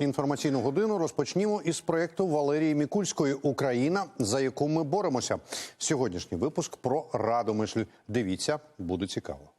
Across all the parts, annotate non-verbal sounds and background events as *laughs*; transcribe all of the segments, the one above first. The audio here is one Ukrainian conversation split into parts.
Інформаційну годину розпочнімо із проєкту Валерії Мікульської Україна, за яку ми боремося. Сьогоднішній випуск про Радомишль. Дивіться, буде цікаво.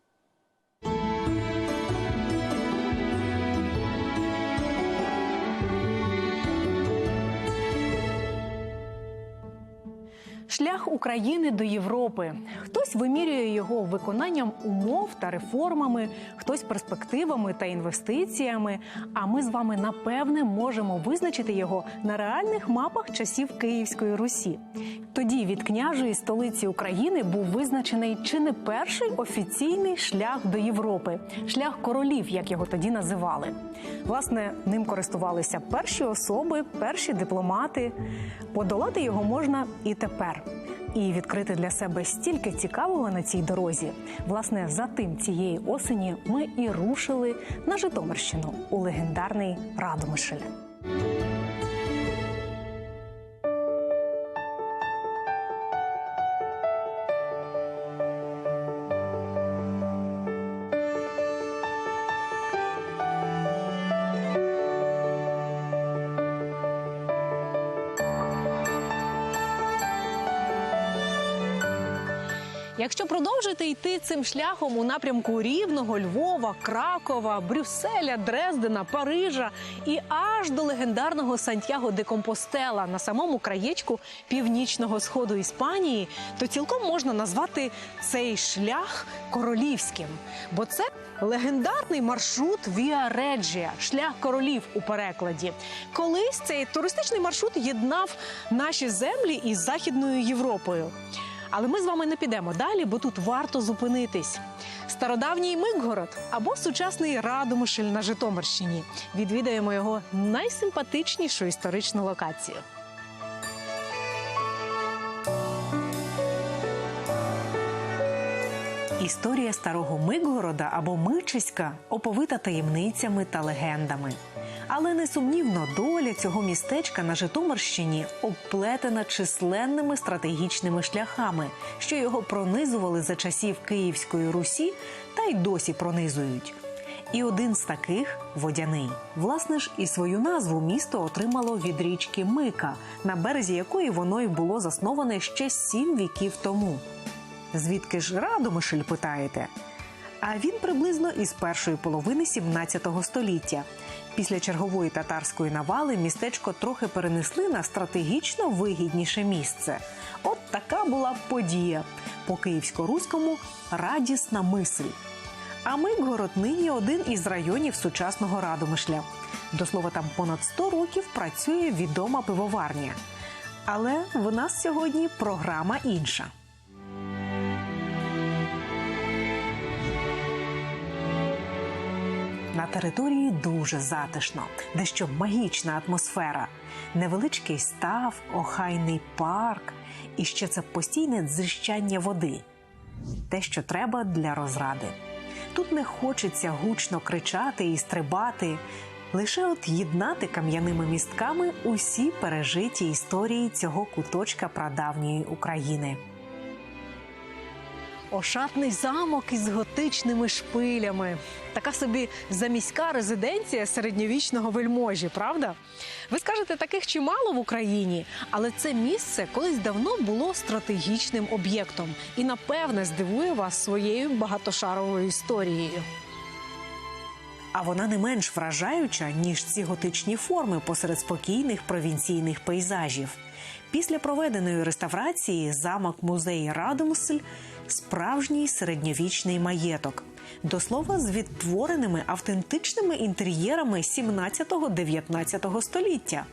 Шлях України до Європи. Хтось вимірює його виконанням умов та реформами, хтось перспективами та інвестиціями. А ми з вами напевне можемо визначити його на реальних мапах часів Київської Русі. Тоді від княжої столиці України був визначений чи не перший офіційний шлях до Європи, шлях королів, як його тоді називали. Власне, ним користувалися перші особи, перші дипломати. Подолати його можна і тепер. І відкрити для себе стільки цікавого на цій дорозі. Власне, за тим цієї осені ми і рушили на Житомирщину у легендарний Радомишль. Якщо продовжити йти цим шляхом у напрямку Рівного, Львова, Кракова, Брюсселя, Дрездена, Парижа і аж до легендарного Сантьяго де Компостела на самому краєчку північного сходу Іспанії, то цілком можна назвати цей шлях королівським, бо це легендарний маршрут Віа Реджія, шлях королів у перекладі. Колись цей туристичний маршрут єднав наші землі із Західною Європою. Але ми з вами не підемо далі, бо тут варто зупинитись. Стародавній Микгород або сучасний Радомишль на Житомирщині. Відвідаємо його найсимпатичнішу історичну локацію. Історія старого Микгорода або Мичиська оповита таємницями та легендами. Але несумнівно доля цього містечка на Житомирщині обплетена численними стратегічними шляхами, що його пронизували за часів Київської Русі та й досі пронизують. І один з таких водяний. Власне ж, і свою назву місто отримало від річки Мика, на березі якої воно й було засноване ще сім віків тому. Звідки ж Радомишль, питаєте? А він приблизно із першої половини 17 століття. Після чергової татарської навали містечко трохи перенесли на стратегічно вигідніше місце. От така була подія по київсько-руському радісна мисль. А Микгород нині один із районів сучасного Радомишля. До слова, там понад 100 років працює відома пивоварня. Але в нас сьогодні програма інша. На території дуже затишно, дещо магічна атмосфера, невеличкий став, охайний парк і ще це постійне дзищання води. Те, що треба для розради. Тут не хочеться гучно кричати і стрибати, лише от єднати кам'яними містками усі пережиті історії цього куточка прадавньої України. Ошатний замок із готичними шпилями. Така собі заміська резиденція середньовічного вельможі, правда? Ви скажете, таких чимало в Україні, але це місце колись давно було стратегічним об'єктом і, напевне, здивує вас своєю багатошаровою історією. А вона не менш вражаюча, ніж ці готичні форми посеред спокійних провінційних пейзажів. Після проведеної реставрації замок музей Радомсель справжній середньовічний маєток. До слова, з відтвореними автентичними інтер'єрами 17-19 століття.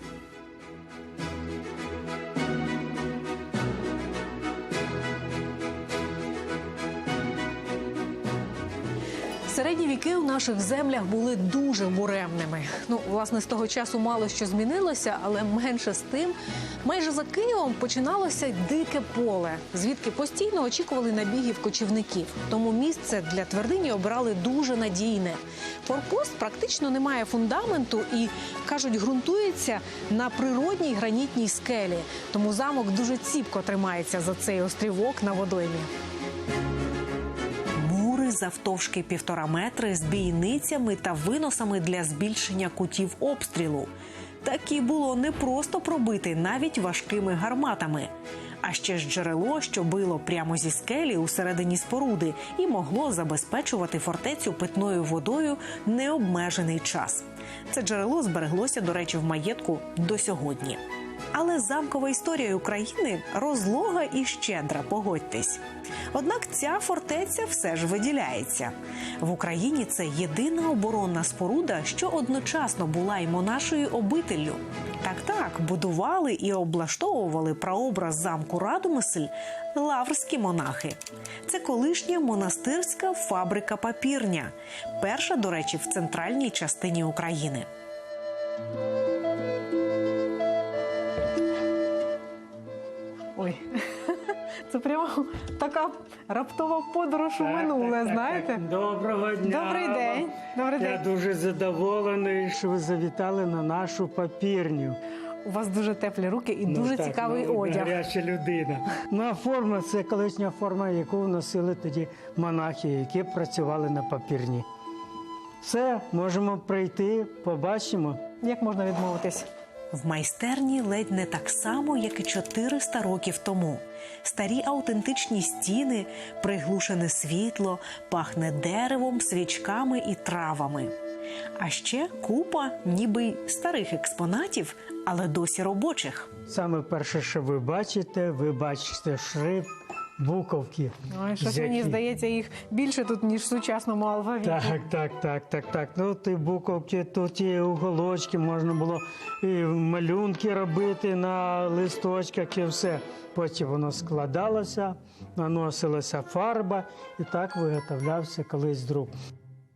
Середні віки у наших землях були дуже буремними. Ну, власне, з того часу мало що змінилося, але менше з тим, майже за Києвом починалося дике поле, звідки постійно очікували набігів кочівників. Тому місце для твердині обирали дуже надійне. Форпост практично не має фундаменту і кажуть, ґрунтується на природній гранітній скелі. Тому замок дуже ціпко тримається за цей острівок на водоймі завтовшки півтора метри з бійницями та виносами для збільшення кутів обстрілу. Такі було не просто пробити навіть важкими гарматами. А ще ж джерело, що било прямо зі скелі у середині споруди, і могло забезпечувати фортецю питною водою необмежений час. Це джерело збереглося, до речі, в маєтку до сьогодні. Але замкова історія України розлога і щедра, погодьтесь. Однак ця фортеця все ж виділяється. В Україні це єдина оборонна споруда, що одночасно була й монашою обителлю. Так, так, будували і облаштовували прообраз замку Радомисель лаврські монахи. Це колишня монастирська фабрика папірня, перша, до речі, в центральній частині України. Ой, *laughs* це прямо така раптова подорож у минуле, знаєте? Доброго дня. Добрий день. Добрий Я дуже задоволений, що ви завітали на нашу папірню. У вас дуже теплі руки і дуже Ну, так, цікавий ну, одяг. Гаряча людина. Ну, а форма це колишня форма, яку носили тоді монахи, які працювали на папірні. Все, можемо прийти, побачимо. Як можна відмовитись? В майстерні ледь не так само, як і 400 років тому. Старі аутентичні стіни, приглушене світло, пахне деревом, свічками і травами. А ще купа ніби старих експонатів, але досі робочих. Саме перше, що ви бачите, ви бачите шрифт буковки. Ой, щось з мені здається, їх більше тут, ніж в сучасному алфавіті. Так, так, так, так, так. Ну, ті буковки, тут і уголочки, можна було і малюнки робити на листочках і все. Потім воно складалося, наносилася фарба і так виготовлявся колись друк.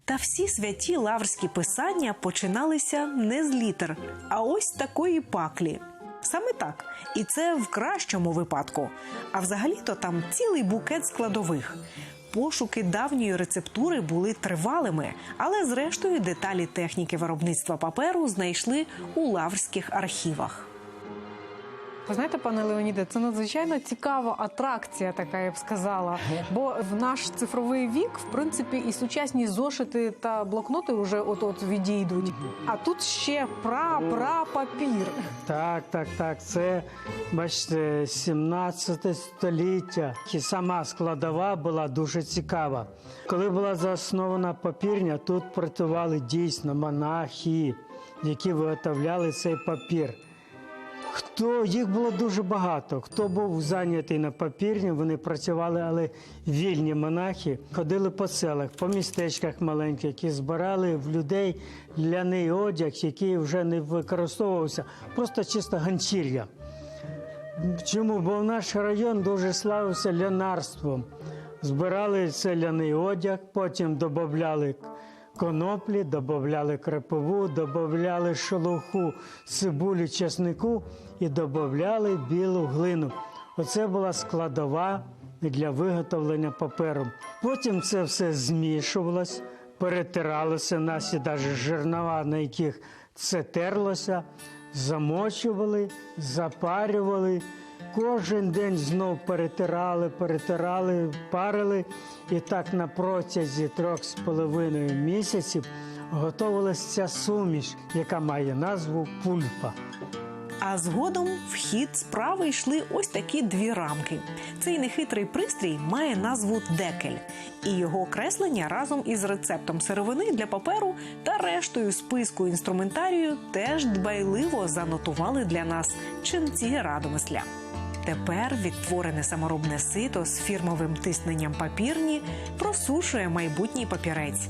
Та всі святі лаврські писання починалися не з літер, а ось такої паклі. Саме так, і це в кращому випадку. А взагалі-то там цілий букет складових. Пошуки давньої рецептури були тривалими, але зрештою деталі техніки виробництва паперу знайшли у лаврських архівах. Ви знаєте, пане Леоніде, це надзвичайно цікава атракція, така я б сказала. Бо в наш цифровий вік, в принципі, і сучасні зошити та блокноти вже от-от відійдуть. А тут ще пра-пра-папір. Так, так, так. Це, бачите, 17 століття. І сама складова була дуже цікава. Коли була заснована папірня, тут працювали дійсно монахи, які виготовляли цей папір. Хто їх було дуже багато. Хто був зайнятий на папірні, вони працювали, але вільні монахи ходили по селах, по містечках маленьких, які збирали в людей ляний одяг, який вже не використовувався, просто чисто ганчір'я. Чому? Бо наш район дуже славився лянарством. Збирали цей ляний одяг, потім додавали коноплі, додавали крапову, додавали шелуху, цибулю, чеснику і додавали білу глину. Оце була складова для виготовлення паперу. Потім це все змішувалось, перетиралося, наші навіть жернова, на яких це терлося, замочували, запарювали. Кожен день знов перетирали, перетирали, парили. І так на протязі трьох з половиною місяців готувалася ця суміш, яка має назву пульпа. А згодом в хід справи йшли ось такі дві рамки. Цей нехитрий пристрій має назву декель, і його креслення разом із рецептом сировини для паперу та рештою списку інструментарію теж дбайливо занотували для нас ченці радомисля. Тепер відтворене саморобне сито з фірмовим тисненням папірні просушує майбутній папірець,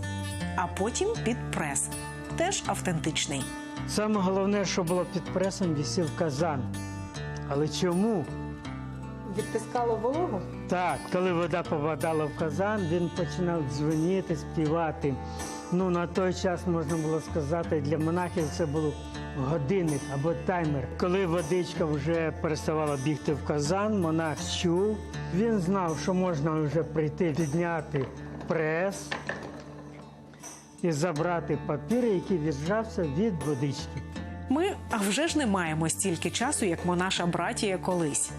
а потім під прес, теж автентичний. Саме головне, що було під пресом, вісів казан. Але чому? Відтискало вологу. Так, коли вода попадала в казан, він починав дзвоніти, співати. Ну, на той час можна було сказати, для монахів це був годинник або таймер. Коли водичка вже переставала бігти в казан, монах чув. Він знав, що можна вже прийти, підняти прес і забрати папір, який віджався від водички. Ми а вже ж не маємо стільки часу, як монаша братія колись.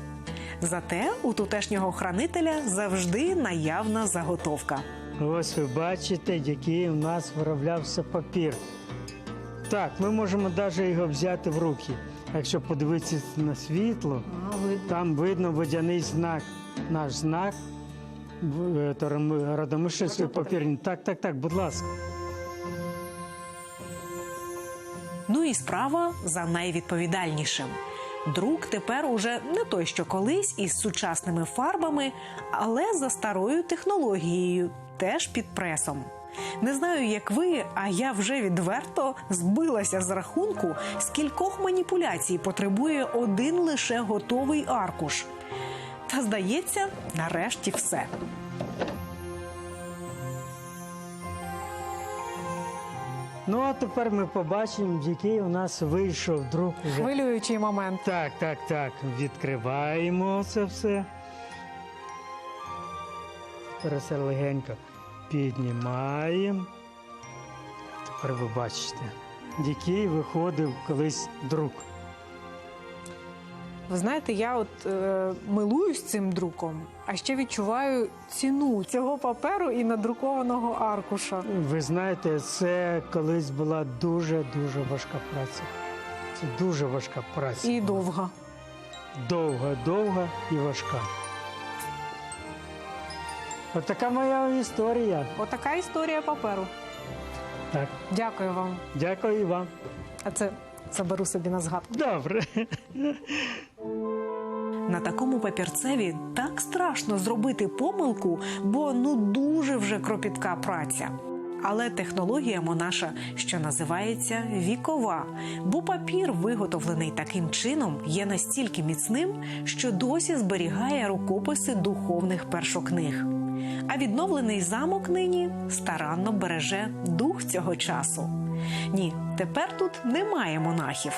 Зате у тутешнього хранителя завжди наявна заготовка. Ось ви бачите, який у нас вироблявся папір. Так, ми можемо навіть його взяти в руки. Якщо подивитися на світло, А, ви там видно водяний знак. Наш знак в- е, то Ром- Так, так, так, будь ласка. Ну і справа за найвідповідальнішим. Друк тепер уже не той, що колись із сучасними фарбами, але за старою технологією, теж під пресом. Не знаю, як ви, а я вже відверто збилася з рахунку, скількох маніпуляцій потребує один лише готовий аркуш. Та здається, нарешті все. Ну а тепер ми побачимо, який у нас вийшов друг вже. хвилюючий момент. Так, так, так. Відкриваємо це все. Тепер все легенько піднімаємо. Тепер ви бачите, який виходив колись друг. Ви знаєте, я от е, милуюсь цим друком, а ще відчуваю ціну цього паперу і надрукованого аркуша. Ви знаєте, це колись була дуже-дуже важка праця. Це дуже важка праця. І довга. Довга, довга і важка. От така моя історія. Отака історія паперу. Так, Дякую вам. дякую і вам. А це заберу собі на згадку. Добре. На такому папірцеві так страшно зробити помилку, бо ну дуже вже кропітка праця. Але технологія монаша, що називається вікова, бо папір, виготовлений таким чином, є настільки міцним, що досі зберігає рукописи духовних першокниг. А відновлений замок нині старанно береже дух цього часу. Ні, тепер тут немає монахів.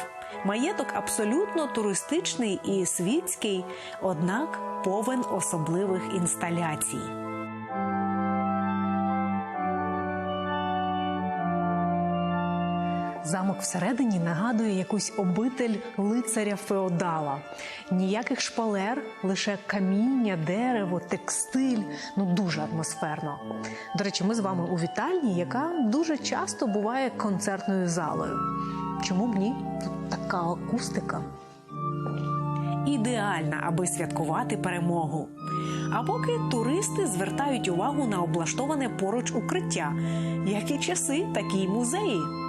Маєток абсолютно туристичний і світський, однак повен особливих інсталяцій. Замок всередині нагадує якусь обитель лицаря феодала. Ніяких шпалер, лише каміння, дерево, текстиль. Ну дуже атмосферно. До речі, ми з вами у вітальні, яка дуже часто буває концертною залою. Чому б ні? Тут така акустика. Ідеальна, аби святкувати перемогу. А поки туристи звертають увагу на облаштоване поруч укриття, як і часи, такі й музеї.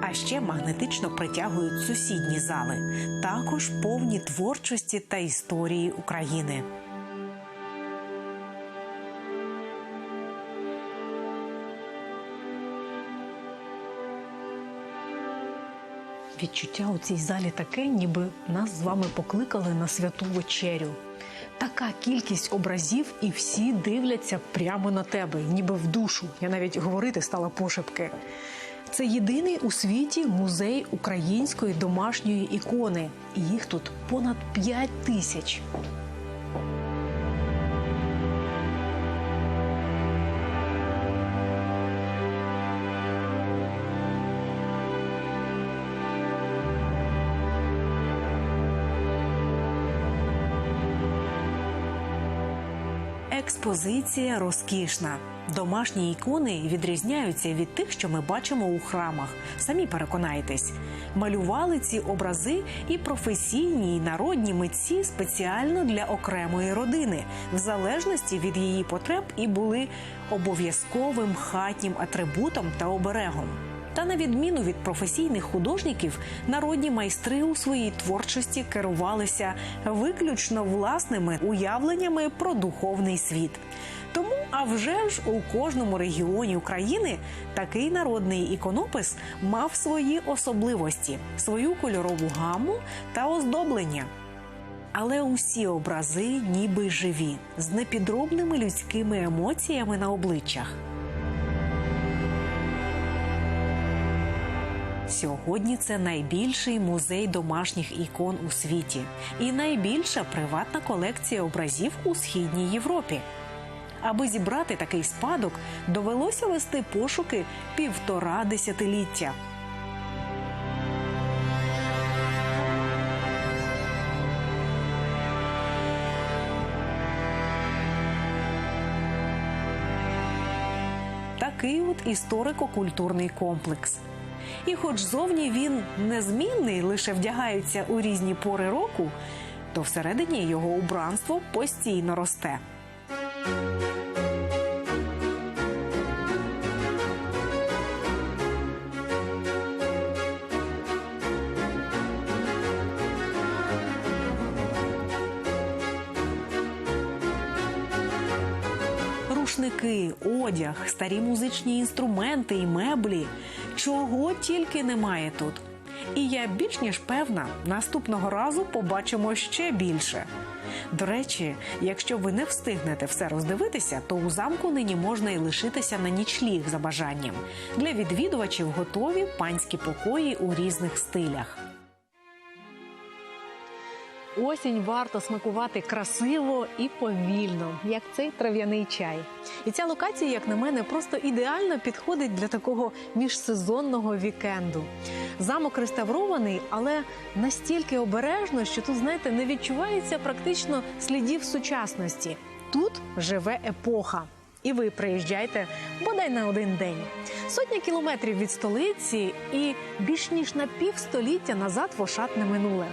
А ще магнетично притягують сусідні зали, також повні творчості та історії України. Відчуття у цій залі таке, ніби нас з вами покликали на святу вечерю. Така кількість образів, і всі дивляться прямо на тебе, ніби в душу. Я навіть говорити стала пошепки. Це єдиний у світі музей української домашньої ікони. І їх тут понад 5 тисяч. Експозиція розкішна. Домашні ікони відрізняються від тих, що ми бачимо у храмах. Самі переконайтесь. Малювали ці образи і професійні, і народні митці спеціально для окремої родини, в залежності від її потреб, і були обов'язковим хатнім атрибутом та оберегом. Та на відміну від професійних художників, народні майстри у своїй творчості керувалися виключно власними уявленнями про духовний світ. Тому, а вже ж у кожному регіоні України такий народний іконопис мав свої особливості, свою кольорову гаму та оздоблення. Але усі образи ніби живі, з непідробними людськими емоціями на обличчях. Сьогодні це найбільший музей домашніх ікон у світі і найбільша приватна колекція образів у східній Європі. Аби зібрати такий спадок, довелося вести пошуки півтора десятиліття. такий от історико-культурний комплекс. І хоч зовні він незмінний, лише вдягаються у різні пори року, то всередині його убранство постійно росте. Рушники, одяг, старі музичні інструменти і меблі. Чого тільки немає тут. І я більш ніж певна, наступного разу побачимо ще більше. До речі, якщо ви не встигнете все роздивитися, то у замку нині можна і лишитися на нічліг за бажанням. Для відвідувачів готові панські покої у різних стилях. Осінь варто смакувати красиво і повільно, як цей трав'яний чай. І ця локація, як на мене, просто ідеально підходить для такого міжсезонного вікенду. Замок реставрований, але настільки обережно, що тут, знаєте, не відчувається практично слідів сучасності. Тут живе епоха. І ви приїжджайте бодай на один день. Сотня кілометрів від столиці і більш ніж на півстоліття назад в ошатне минуле.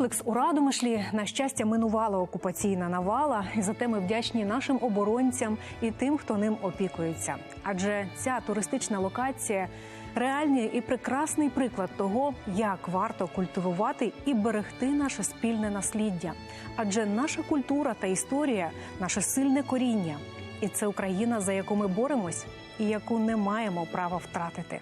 Комплекс у Радомишлі на щастя минувала окупаційна навала, і зате ми вдячні нашим оборонцям і тим, хто ним опікується. Адже ця туристична локація реальний і прекрасний приклад того, як варто культивувати і берегти наше спільне насліддя. Адже наша культура та історія наше сильне коріння, і це Україна, за яку ми боремось і яку не маємо права втратити.